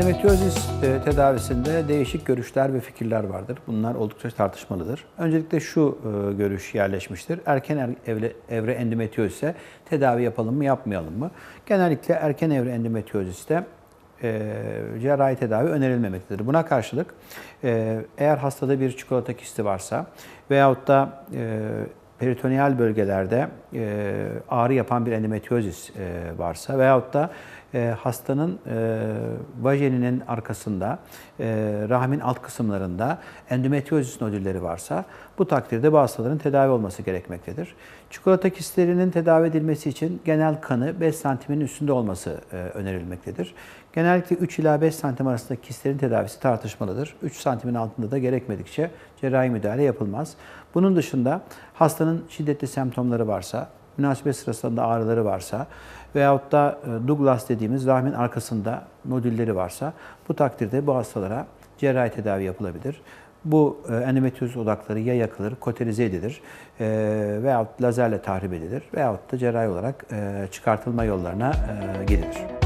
Endometriozis e, tedavisinde değişik görüşler ve fikirler vardır. Bunlar oldukça tartışmalıdır. Öncelikle şu e, görüş yerleşmiştir. Erken er- evre, evre endometriozise tedavi yapalım mı yapmayalım mı? Genellikle erken evre endometrioziste e, cerrahi tedavi önerilmemektedir. Buna karşılık e, eğer hastada bir çikolata kisti varsa veyahut da e, peritoneal bölgelerde e, ağrı yapan bir endometriozis e, varsa veyahut da e, hastanın e, vajeninin arkasında, e, rahmin alt kısımlarında endometriozis nodülleri varsa bu takdirde bu hastaların tedavi olması gerekmektedir. Çikolata kistlerinin tedavi edilmesi için genel kanı 5 santimin üstünde olması e, önerilmektedir. Genellikle 3 ila 5 santim arasında kistlerin tedavisi tartışmalıdır. 3 santimin altında da gerekmedikçe cerrahi müdahale yapılmaz. Bunun dışında hastanın şiddetli semptomları varsa, münasebet sırasında ağrıları varsa veyahut da e, Douglas dediğimiz rahmin arkasında nodülleri varsa bu takdirde bu hastalara cerrahi tedavi yapılabilir. Bu e, endometriyoz odakları ya yakılır, koterize edilir e, veyahut lazerle tahrip edilir veyahut da cerrahi olarak e, çıkartılma yollarına e, gidilir.